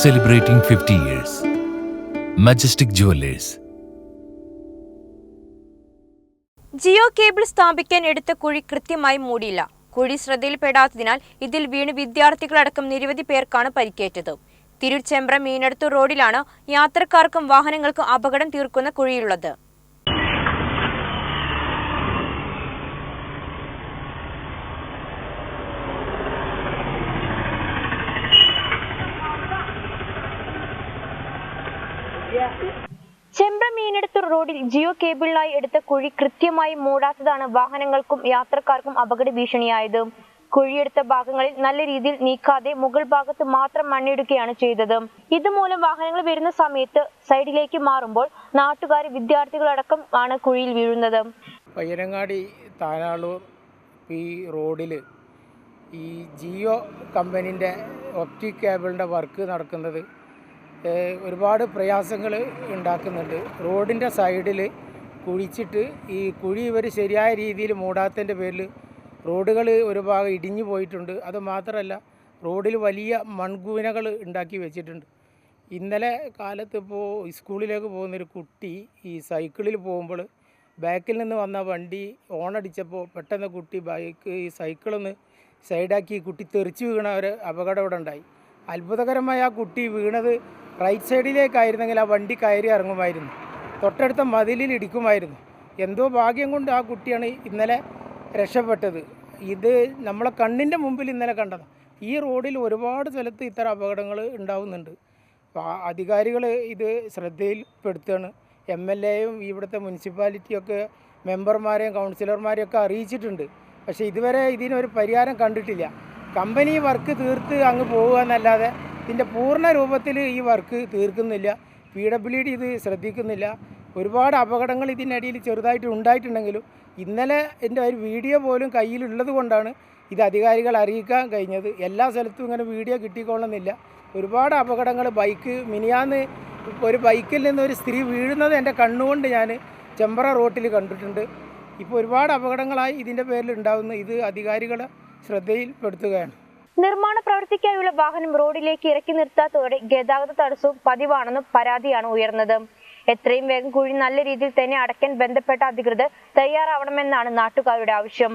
celebrating 50 years. Majestic Jewelers. Jio cable സ്ഥാപിക്കാൻ എടുത്ത കുഴി കൃത്യമായി മൂടിയില്ല കുഴി ശ്രദ്ധയിൽപ്പെടാത്തതിനാൽ ഇതിൽ വീണ് വിദ്യാർത്ഥികളടക്കം നിരവധി പേർക്കാണ് പരിക്കേറ്റത് തിരുച്ചെമ്പ്ര മീനടുത്ത് റോഡിലാണ് യാത്രക്കാർക്കും വാഹനങ്ങൾക്കും അപകടം തീർക്കുന്ന കുഴിയുള്ളത് ചെമ്പ്ര മീനെടുത്തൂർ റോഡിൽ ജിയോ കേബിളിനായി എടുത്ത കുഴി കൃത്യമായി മൂടാത്തതാണ് വാഹനങ്ങൾക്കും യാത്രക്കാർക്കും അപകട ഭീഷണിയായത്. കുഴിയെടുത്ത ഭാഗങ്ങളിൽ നല്ല രീതിയിൽ നീക്കാതെ മുകൾ ഭാഗത്ത് മാത്രം മണ്ണിടുകയാണ് ചെയ്തത്. ഇതുമൂലം വാഹനങ്ങൾ വരുന്ന സമയത്ത് സൈഡിലേക്ക് മാറുമ്പോൾ നാട്ടുകാർ വിദ്യാർത്ഥികളടക്കം ആണ് കുഴിയിൽ വീഴുന്നത്. പയ്യനങ്ങാടി താനാളൂർ പി റോഡിൽ ഈ ജിയോ കമ്പനീന്റെ ഒപ്റ്റിക് കേബിളിന്റെ വർക്ക് നടക്കുന്നത് ഒരുപാട് പ്രയാസങ്ങൾ ഉണ്ടാക്കുന്നുണ്ട്. റോഡിന്റെ സൈഡിൽ കുഴിച്ചിട്ട് ഈ കുഴി ഇവർ ശരിയായ രീതിയിൽ മൂടാത്തതിന്റെ പേരിൽ റോഡുകൾ ഒരു ഭാഗം ഇടിഞ്ഞു പോയിട്ടുണ്ട്. അത് മാത്രമല്ല റോഡിൽ വലിയ മൺകൂനകൾ ഉണ്ടാക്കി വെച്ചിട്ടുണ്ട്. ഇന്നലെ കാലത്ത് ഇപ്പോൾ സ്കൂളിലേക്ക് പോകുന്നൊരു കുട്ടി ഈ സൈക്കിളിൽ പോകുമ്പോൾ ബാക്കിൽ നിന്ന് വന്ന വണ്ടി ഓണടിച്ചപ്പോൾ പെട്ടെന്ന് കുട്ടി ബൈക്ക് ഈ സൈക്കിളൊന്ന് സൈഡാക്കി കുട്ടി തെറിച്ച് വീണ ഒരു അപകടം ഇവിടെ ഉണ്ടായി അത്ഭുതകരമായ ആ കുട്ടി വീണത് റൈറ്റ് സൈഡിലേക്കായിരുന്നെങ്കിൽ ആ വണ്ടി കയറി ഇറങ്ങുമായിരുന്നു. തൊട്ടടുത്ത മതിലിൽ ഇടിക്കുമായിരുന്നു. എന്തോ ഭാഗ്യം കൊണ്ട് ആ കുട്ടിയാണ് ഇന്നലെ രക്ഷപ്പെട്ടത്. ഇത് നമ്മളെ കണ്ണിന്റെ മുമ്പിൽ ഇന്നലെ കണ്ടത്. ഈ റോഡിൽ ഒരുപാട് സ്ഥലത്ത് ഇത്തരം അപകടങ്ങൾ ഉണ്ടാവുന്നുണ്ട്. അധികാരികൾ ഇത് ശ്രദ്ധയിൽപ്പെടുത്തുകയാണ്. എം എൽ എയും ഇവിടുത്തെ മുനിസിപ്പാലിറ്റിയൊക്കെ മെമ്പർമാരെയും കൗൺസിലർമാരെയും ഒക്കെ അറിയിച്ചിട്ടുണ്ട്. പക്ഷേ ഇതുവരെ ഇതിനൊരു പരിഹാരം കണ്ടിട്ടില്ല. കമ്പനി വർക്ക് തീർത്ത് അങ്ങ് പോകുക എന്നല്ലാതെ ഇതിന്റെ പൂർണ രൂപത്തിൽ ഈ വർക്ക് തീർക്കുന്നില്ല. പി ഡബ്ല്യു ഡി ഇത് ശ്രദ്ധിക്കുന്നില്ല. ഒരുപാട് അപകടങ്ങൾ ഇതിനിടയിൽ ചെറുതായിട്ട് ഉണ്ടായിട്ടുണ്ടെങ്കിലും ഇന്നലെ എന്റെ ഒരു വീഡിയോ പോലും കയ്യിലുള്ളത് കൊണ്ടാണ് ഇത് അധികാരികൾ അറിയിക്കാൻ കഴിഞ്ഞത്. എല്ലാ സ്ഥലത്തും ഇങ്ങനെ വീഡിയോ കിട്ടിക്കൊള്ളുന്നില്ല. ഒരുപാട് അപകടങ്ങൾ ബൈക്ക് മിനിയാന്ന് ഒരു ബൈക്കിൽ നിന്ന് ഒരു സ്ത്രീ വീഴുന്നത് എന്റെ കണ്ണുകൊണ്ട് ഞാൻ ചെമ്പറ റോട്ടിൽ കണ്ടിട്ടുണ്ട്. ഇപ്പോൾ ഒരുപാട് അപകടങ്ങളായി ഇതിന്റെ പേരിൽ ഉണ്ടാകുന്നു ഇത് അധികാരികളെ ശ്രദ്ധയിൽപ്പെടുത്തുകയാണ്. നിർമ്മാണ പ്രവൃത്തിക്കായുള്ള വാഹനം റോഡിലേക്ക് ഇറക്കി നിർത്താത്തതോടെ ഗതാഗത തടസ്സവും പതിവാണെന്നും പരാതിയാണ് ഉയർന്നത്. എത്രയും വേഗം കുഴി നല്ല രീതിയിൽ തന്നെ അടയ്ക്കാൻ ബന്ധപ്പെട്ട അധികൃതർ തയ്യാറാവണമെന്നാണ് നാട്ടുകാരുടെ ആവശ്യം.